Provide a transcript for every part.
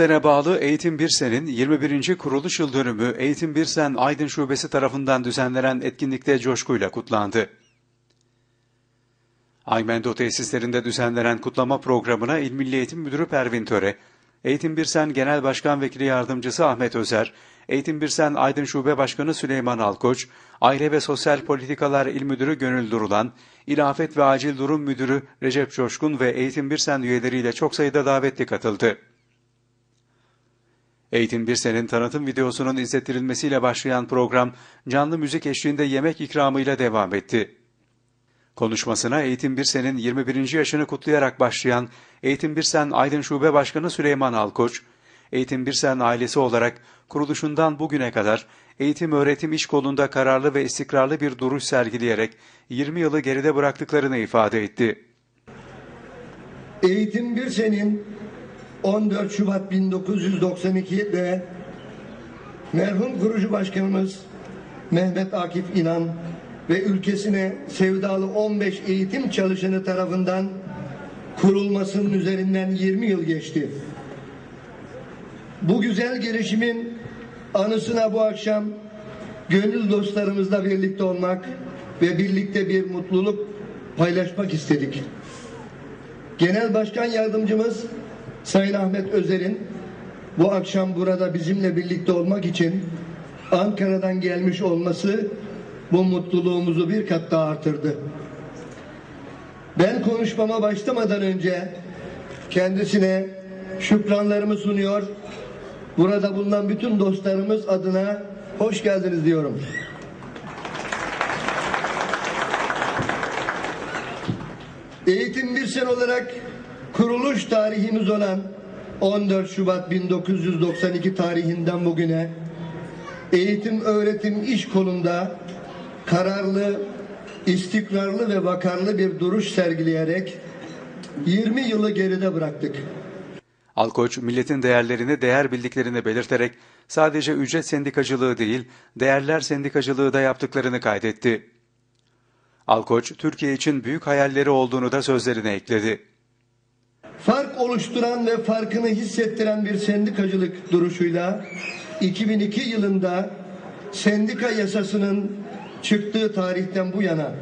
Sene bağlı Eğitim Birsen'in 21. kuruluş yıl dönümü Eğitim Birsen Aydın Şubesi tarafından düzenlenen etkinlikte coşkuyla kutlandı. Aymendo tesislerinde düzenlenen kutlama programına İl Milli Eğitim Müdürü Pervin Töre, Eğitim Birsen Genel Başkan Vekili Yardımcısı Ahmet Özer, Eğitim Birsen Aydın Şube Başkanı Süleyman Alkoç, Aile ve Sosyal Politikalar İl Müdürü Gönül Durulan, İl ve Acil Durum Müdürü Recep Coşkun ve Eğitim Birsen üyeleriyle çok sayıda davetli katıldı. Eğitim Birsen'in tanıtım videosunun izlettirilmesiyle başlayan program canlı müzik eşliğinde yemek ikramıyla devam etti. Konuşmasına Eğitim Birsen'in 21. yaşını kutlayarak başlayan Eğitim Birsen Aydın Şube Başkanı Süleyman Alkoç, Eğitim Birsen ailesi olarak kuruluşundan bugüne kadar eğitim öğretim iş kolunda kararlı ve istikrarlı bir duruş sergileyerek 20 yılı geride bıraktıklarını ifade etti. Eğitim bir senin 14 Şubat 1992'de merhum kurucu başkanımız Mehmet Akif İnan ve ülkesine sevdalı 15 eğitim çalışanı tarafından kurulmasının üzerinden 20 yıl geçti. Bu güzel girişimin anısına bu akşam gönül dostlarımızla birlikte olmak ve birlikte bir mutluluk paylaşmak istedik. Genel Başkan Yardımcımız Sayın Ahmet Özer'in bu akşam burada bizimle birlikte olmak için Ankara'dan gelmiş olması bu mutluluğumuzu bir kat daha artırdı. Ben konuşmama başlamadan önce kendisine şükranlarımı sunuyor. Burada bulunan bütün dostlarımız adına hoş geldiniz diyorum. Eğitim bir sen olarak kuruluş tarihimiz olan 14 Şubat 1992 tarihinden bugüne eğitim öğretim iş kolunda kararlı, istikrarlı ve vakarlı bir duruş sergileyerek 20 yılı geride bıraktık. Alkoç, milletin değerlerini değer bildiklerini belirterek sadece ücret sendikacılığı değil, değerler sendikacılığı da yaptıklarını kaydetti. Alkoç, Türkiye için büyük hayalleri olduğunu da sözlerine ekledi. Fark oluşturan ve farkını hissettiren bir sendikacılık duruşuyla 2002 yılında sendika yasasının çıktığı tarihten bu yana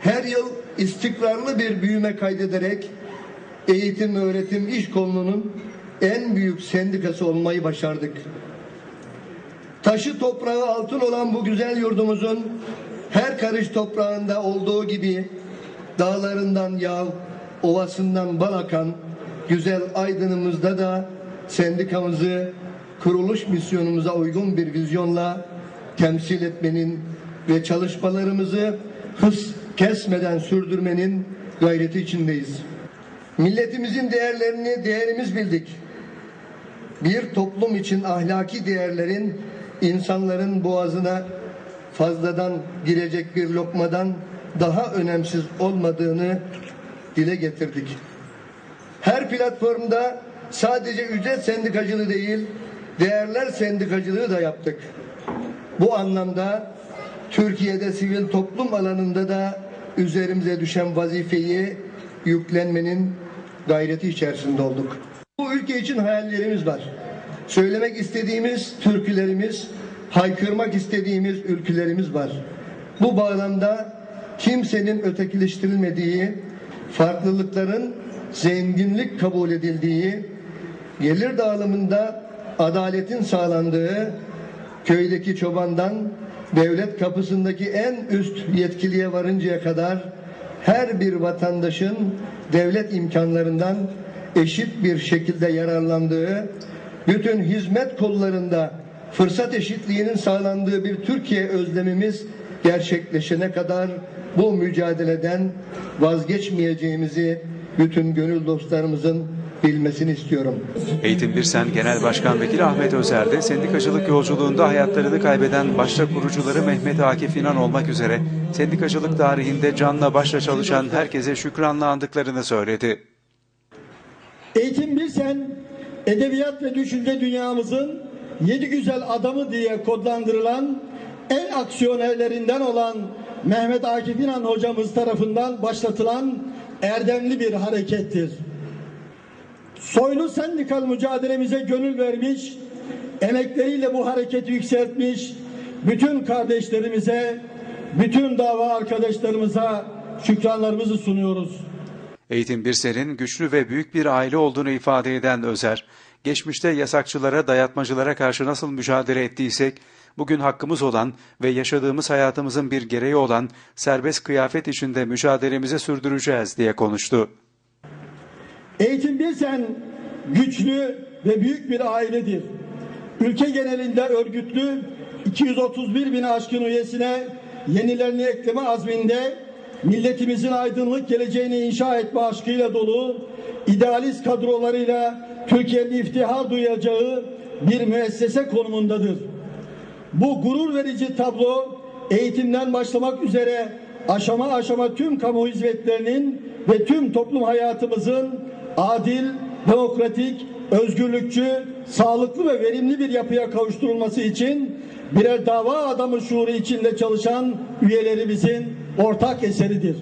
her yıl istikrarlı bir büyüme kaydederek eğitim öğretim iş kolunun en büyük sendikası olmayı başardık. Taşı toprağı altın olan bu güzel yurdumuzun her karış toprağında olduğu gibi dağlarından yağ, ovasından bal akan güzel aydınımızda da sendikamızı kuruluş misyonumuza uygun bir vizyonla temsil etmenin ve çalışmalarımızı hız kesmeden sürdürmenin gayreti içindeyiz. Milletimizin değerlerini değerimiz bildik. Bir toplum için ahlaki değerlerin insanların boğazına fazladan girecek bir lokmadan daha önemsiz olmadığını dile getirdik. Platformda sadece ücret sendikacılığı değil, değerler sendikacılığı da yaptık. Bu anlamda Türkiye'de sivil toplum alanında da üzerimize düşen vazifeyi yüklenmenin gayreti içerisinde olduk. Bu ülke için hayallerimiz var. Söylemek istediğimiz türkülerimiz, haykırmak istediğimiz ülkülerimiz var. Bu bağlamda kimsenin ötekileştirilmediği, farklılıkların zenginlik kabul edildiği, gelir dağılımında adaletin sağlandığı, köydeki çobandan devlet kapısındaki en üst yetkiliye varıncaya kadar her bir vatandaşın devlet imkanlarından eşit bir şekilde yararlandığı, bütün hizmet kollarında fırsat eşitliğinin sağlandığı bir Türkiye özlemimiz gerçekleşene kadar bu mücadeleden vazgeçmeyeceğimizi bütün gönül dostlarımızın bilmesini istiyorum. Eğitim Birsen Genel Başkan Vekili Ahmet Özer de sendikacılık yolculuğunda hayatlarını kaybeden başta kurucuları Mehmet Akif İnan olmak üzere sendikacılık tarihinde canla başla çalışan herkese şükranla andıklarını söyledi. Eğitim Bilsen, edebiyat ve düşünce dünyamızın yedi güzel adamı diye kodlandırılan en aksiyonerlerinden olan Mehmet Akif İnan hocamız tarafından başlatılan erdemli bir harekettir. soylu sendikal mücadelemize gönül vermiş, emekleriyle bu hareketi yükseltmiş, bütün kardeşlerimize, bütün dava arkadaşlarımıza şükranlarımızı sunuyoruz. Eğitim Birsel'in güçlü ve büyük bir aile olduğunu ifade eden Özer, geçmişte yasakçılara, dayatmacılara karşı nasıl mücadele ettiysek, bugün hakkımız olan ve yaşadığımız hayatımızın bir gereği olan serbest kıyafet içinde mücadelemizi sürdüreceğiz diye konuştu. Eğitim Bilsen güçlü ve büyük bir ailedir. Ülke genelinde örgütlü 231 bin aşkın üyesine yenilerini ekleme azminde milletimizin aydınlık geleceğini inşa etme aşkıyla dolu idealist kadrolarıyla Türkiye'nin iftihar duyacağı bir müessese konumundadır. Bu gurur verici tablo eğitimden başlamak üzere aşama aşama tüm kamu hizmetlerinin ve tüm toplum hayatımızın adil, demokratik, özgürlükçü, sağlıklı ve verimli bir yapıya kavuşturulması için birer dava adamı şuuru içinde çalışan üyelerimizin ortak eseridir.